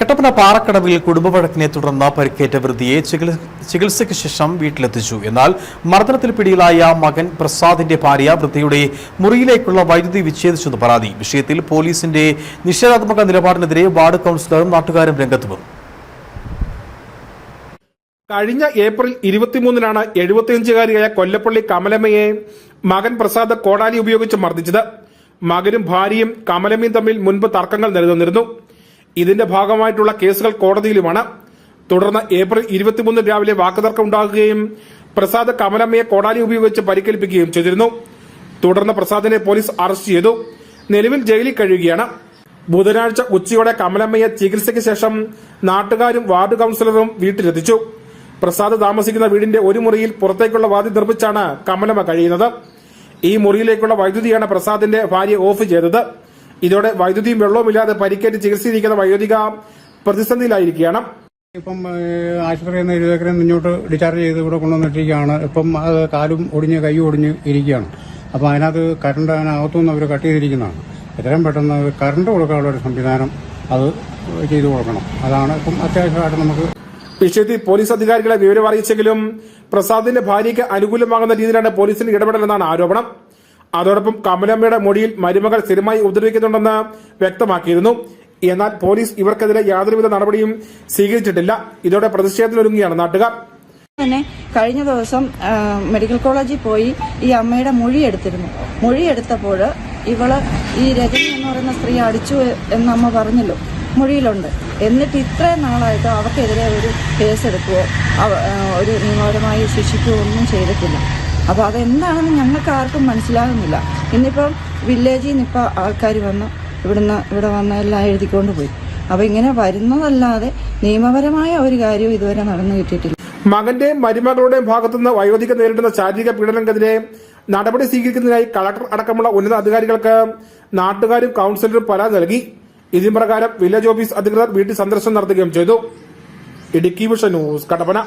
കട്ടപ്പന പാറക്കടവിൽ കുടുംബവഴക്കിനെ തുടർന്ന് പരിക്കേറ്റ വൃദ്ധിയെ ചികിത്സയ്ക്ക് ശേഷം വീട്ടിലെത്തിച്ചു. എന്നാൽ മർദ്ദനത്തിൽ പിടിയിലായ മകൻ പ്രസാദിന്റെ ഭാര്യ വൃദ്ധയുടെ മുറിയിലേക്കുള്ള വൈദ്യുതി വിച്ഛേദിച്ചെന്ന് പരാതി. വിഷയത്തിൽ പോലീസിന്റെ നിഷേധാത്മക നിലപാടിനെതിരെ വാർഡ് കൌൺസിലറും നാട്ടുകാരും രംഗത്ത് വന്നു. കഴിഞ്ഞ ഏപ്രിൽ ഇരുപത്തിമൂന്നിനാണ് എഴുപത്തിയഞ്ചുകാരിയായ കൊല്ലപ്പള്ളി കമലമ്മയെ മകൻ പ്രസാദ് കോടാലി ഉപയോഗിച്ച് മർദ്ദിച്ചത്. മകനും ഭാര്യയും കമലമ്മയും തമ്മിൽ മുൻപ് തർക്കങ്ങൾ നിലനിന്നിരുന്നു. ഇതിന്റെ ഭാഗമായിട്ടുള്ള കേസുകൾ കോടതിയിലുമാണ്. തുടർന്ന് ഏപ്രിൽ ഇരുപത്തിമൂന്ന് രാവിലെ വാക്കുതർക്കം ഉണ്ടാകുകയും പ്രസാദ് കമലമ്മയെ കോടാലി ഉപയോഗിച്ച് പരിക്കേൽപ്പിക്കുകയും ചെയ്തിരുന്നു. തുടർന്ന് പ്രസാദിനെ പോലീസ് അറസ്റ്റ് ചെയ്തു. നിലവിൽ ജയിലിൽ കഴിയുകയാണ്. ബുധനാഴ്ച ഉച്ചയോടെ കമലമ്മയെ ചികിത്സയ്ക്ക് ശേഷം നാട്ടുകാരും വാർഡ് കൌൺസിലറും വീട്ടിലെത്തിച്ചു. പ്രസാദ് താമസിക്കുന്ന വീടിന്റെ ഒരു മുറിയിൽ പുറത്തേക്കുള്ള വാതി നിർമ്മിച്ചാണ് കമലമ്മ കഴിയുന്നത്. ഈ മുറിയിലേക്കുള്ള വൈദ്യുതിയാണ് പ്രസാദിന്റെ ഭാര്യ ഓഫ് ചെയ്തത്. ഇതോടെ വൈദ്യുതിയും വെള്ളവുമില്ലാതെ പരിക്കേറ്റ് ചികിത്സയിരിക്കുന്ന വൈദ്യുതിക പ്രതിസന്ധിയിലായിരിക്കുകയാണ്. ഇപ്പം ആശുപത്രിയിൽ നിന്ന് ഇരുപേക്കറിൽ നിന്ന് ഇങ്ങോട്ട് ഡിസ്ചാർജ് ചെയ്ത് ഇവിടെ കൊണ്ടുവന്നിട്ടിരിക്കുകയാണ്. ഇപ്പം അത് കാലും ഒടിഞ്ഞ് കൈ ഒടിഞ്ഞ് ഇരിക്കുകയാണ്. അപ്പം അതിനകത്ത് കറണ്ട് അതിനകത്തുനിന്ന് അവർ കട്ട് ചെയ്തിരിക്കുന്നതാണ്. എത്രയും പെട്ടെന്ന് കറണ്ട് കൊടുക്കാനുള്ള ഒരു സംവിധാനം അത് ചെയ്തു കൊടുക്കണം. അതാണ് ഇപ്പം അത്യാവശ്യമായിട്ട് നമുക്ക് വിഷയത്തിൽ പോലീസ് അധികാരികളെ വിവരം അറിയിച്ചെങ്കിലും പ്രസാദിന്റെ ഭാര്യയ്ക്ക് അനുകൂലമാകുന്ന രീതിയിലാണ് പോലീസിന്റെ ഇടപെടലെന്നാണ് ആരോപണം. അതോടൊപ്പം കമലമ്മയുടെ മൊഴിയിൽ മരുമകൾ സ്ഥിരമായി ഉപദ്രവിക്കുന്നുണ്ടെന്ന് വ്യക്തമാക്കിയിരുന്നു. എന്നാൽ പോലീസ് ഇവർക്കെതിരെ യാതൊരുവിധ നടപടിയും സ്വീകരിച്ചിട്ടില്ല. ഇതോടെ പ്രതിഷേധത്തിലൊരുങ്ങിയാണ് നാട്ടുകാർ. തന്നെ കഴിഞ്ഞ ദിവസം മെഡിക്കൽ കോളേജിൽ പോയി ഈ അമ്മയുടെ മൊഴി എടുത്തിരുന്നു. മൊഴി എടുത്തപ്പോൾ ഇവൾ ഈ രജനി എന്ന് പറയുന്ന സ്ത്രീ അടിച്ചു എന്ന് അമ്മ പറഞ്ഞല്ലോ. മൊഴിയിലുണ്ട്. എന്നിട്ട് ഇത്രയും നാളായിട്ട് അവർക്കെതിരെ ഒരു കേസ് എടുക്കുകയോ ഒരു നിയമപരമായി ശിക്ഷിക്കുകയോ ഒന്നും ചെയ്തിട്ടില്ല. അപ്പോൾ അതെന്താണെന്ന് ഞങ്ങൾക്ക് ആർക്കും മനസ്സിലാകുന്നില്ല. ഇന്നിപ്പം വില്ലേജിൽ നിന്ന് ഇപ്പോൾ ആൾക്കാർ വന്ന് ഇവിടുന്ന് ഇവിടെ വന്ന് എല്ലാം എഴുതിക്കൊണ്ട് പോയി. അപ്പോൾ ഇങ്ങനെ വരുന്നതല്ലാതെ നിയമപരമായ ഒരു കാര്യവും ഇതുവരെ നടന്നു കിട്ടിയിട്ടില്ല. മകന്റെയും മരുമകളുടെയും ഭാഗത്തുനിന്ന് വയോധിക നേരിടുന്ന ശാരീരിക പീഡനങ്ങൾക്കെതിരെ നടപടി സ്വീകരിക്കുന്നതിനായി കളക്ടർ അടക്കമുള്ള ഉന്നത അധികാരികൾക്ക് നാട്ടുകാരും കൌൺസിലറും പരാതി നൽകി. ഇതിന് പ്രകാരം വില്ലേജ് ഓഫീസ് അധികൃതർ വീട്ടിൽ സന്ദർശനം നടത്തുകയും ചെയ്തു. Idukki vision news Kattappana.